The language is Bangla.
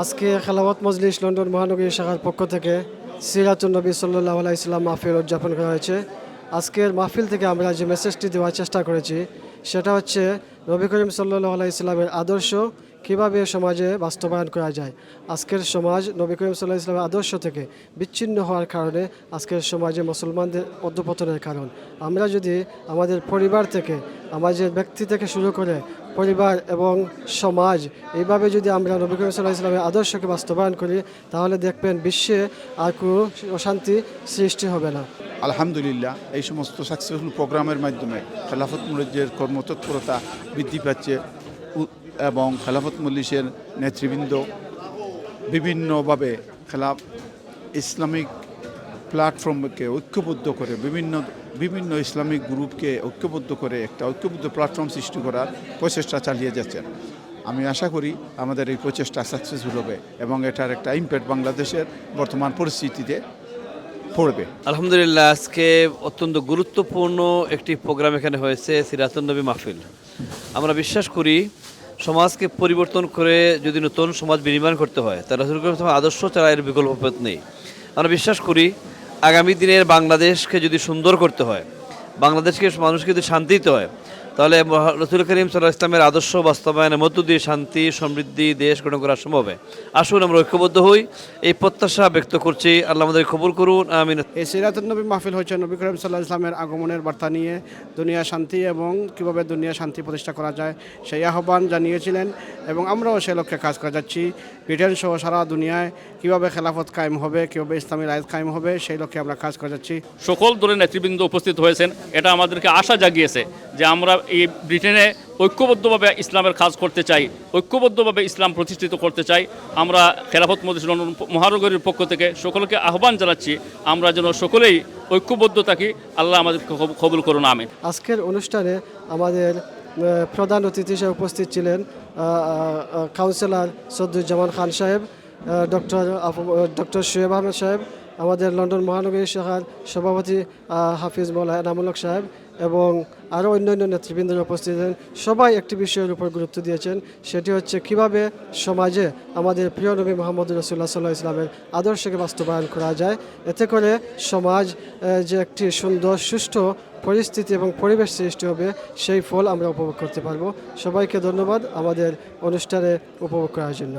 আজকে খেলাওয়াত মজলিস লন্ডন মহানগরী শাখার পক্ষ থেকে সিরাতুল সাল্লাহ আলাই ইসলাম মাহফিল উদযাপন করা হয়েছে। আজকের মাহফিল থেকে আমরা যে মেসেজটি দেওয়ার চেষ্টা করেছি, সেটা হচ্ছে নবী করিম সাল্লাহ ইসলামের আদর্শ কীভাবে সমাজে বাস্তবায়ন করা যায়? আজকের সমাজ নবী করিম সাল্লাহ ইসলামের আদর্শ থেকে বিচ্ছিন্ন হওয়ার কারণে আজকের সমাজে মুসলমানদের অধ্যপতনের কারণ। আমরা যদি আমাদের পরিবার থেকে, আমাদের ব্যক্তি থেকে শুরু করে পরিবার এবং সমাজ, এইভাবে যদি আমরা নবী করিম সাল্লাহ ইসলামের আদর্শকে বাস্তবায়ন করি, তাহলে দেখবেন বিশ্বে আর কোনো অশান্তি সৃষ্টি হবে না। আলহামদুলিল্লাহ, এই সমস্ত সাকসেসফুল প্রোগ্রামের মাধ্যমে খেলাফত মল্লিজের কর্মতৎপরতা বৃদ্ধি পাচ্ছে। এবং খেলাফত মল্লিশের নেতৃবৃন্দ বিভিন্নভাবে খেলা ইসলামিক প্ল্যাটফর্মকে ঐক্যবদ্ধ করে বিভিন্ন বিভিন্ন ইসলামিক গ্রুপকে ঐক্যবদ্ধ করে একটা ঐক্যবদ্ধ প্ল্যাটফর্ম সৃষ্টি করার প্রচেষ্টা চালিয়ে যাচ্ছেন। আমি আশা করি আমাদের এই প্রচেষ্টা সাকসেসফুল হবে এবং এটার একটা ইম্প্যাক্ট বাংলাদেশের বর্তমান পরিস্থিতিতে পড়বে। আলহামদুলিল্লাহ, আজকে অত্যন্ত গুরুত্বপূর্ণ একটি প্রোগ্রাম এখানে হয়েছে সিরাতুল নবী মাহফিল। আমরা বিশ্বাস করি সমাজকে পরিবর্তন করে যদি নতুন সমাজ বিনির্মাণ করতে হয় তাহলে রাসুল করিম আদর্শ ছাড়া এর বিকল্প পথ নেই। আমরা বিশ্বাস করি, আগামী দিনের বাংলাদেশকে যদি সুন্দর করতে হয়, বাংলাদেশকে মানুষকে যদি শান্তি দিতে হয় তাহলে রসুল করিম সাল্লাহ ইসলামের আদর্শ বাস্তবায়নের মধ্য দিয়ে শান্তি সমৃদ্ধি দেশ গঠন করা সম্ভব হবে। আসুন আমরা ঐক্যবদ্ধ হই। এই প্রত্যাশা ব্যক্ত করছি। আল্লাহ আমাদের কবুল করুন। আমিন। এই নবী মাহফিল হচ্ছে নবী করিম সাল্লাহ ইসলামের আগমনের বার্তা নিয়ে দুনিয়া শান্তি এবং কীভাবে দুনিয়া শান্তি প্রতিষ্ঠা করা যায় সেই আহ্বান জানিয়েছিলেন এবং আমরাও সে লক্ষ্যে কাজ করে যাচ্ছি। ব্রিটেন সহ সারা দুনিয়ায় কীভাবে খেলাফত কায়েম হবে কীভাবে ইসলামী রায়ত কায়েম হবে সেই লক্ষ্যে আমরা কাজ করে যাচ্ছি। সকল দলের নেতৃবৃন্দ উপস্থিত হয়েছেন। এটা আমাদেরকে আশা জাগিয়েছে যে আমরা এই ব্রিটেনে ঐক্যবদ্ধভাবে ইসলামের কাজ করতে চাই, ঐক্যবদ্ধভাবে ইসলাম প্রতিষ্ঠিত করতে চাই, আমরা খেলাফত লন্ডন মহানগরীর পক্ষ থেকে সকলকে আহ্বান জানাচ্ছি, আমরা যেন সকলেই ঐক্যবদ্ধ থাকি, আল্লাহ আমাদের কব- কবুল করুন, আমিন। আজকের অনুষ্ঠানে আমাদের প্রধান অতিথি হিসেবে উপস্থিত ছিলেন কাউন্সিলর সদ্দুজ্জামান খান সাহেব ডক্টর ডক্টর শোয়েব আহমেদ সাহেব আমাদের লন্ডন মহানগরী শাখার সভাপতি হাফিজ মৌলা এনামুলক সাহেব এবং আরও অন্যান্য নেতৃবৃন্দরা উপস্থিত সবাই একটি বিষয়ের উপর গুরুত্ব দিয়েছেন, সেটি হচ্ছে কীভাবে সমাজে আমাদের প্রিয় নবী মোহাম্মদ রসুল্লাহ সাল্লাহ ইসলামের আদর্শকে বাস্তবায়ন করা যায়। এতে করে সমাজ যে একটি সুন্দর, সুষ্ঠু পরিস্থিতি এবং পরিবেশ সৃষ্টি হবে, সেই ফল আমরা উপভোগ করতে পারব। সবাইকে ধন্যবাদ আমাদের অনুষ্ঠানে উপভোগ করার জন্য।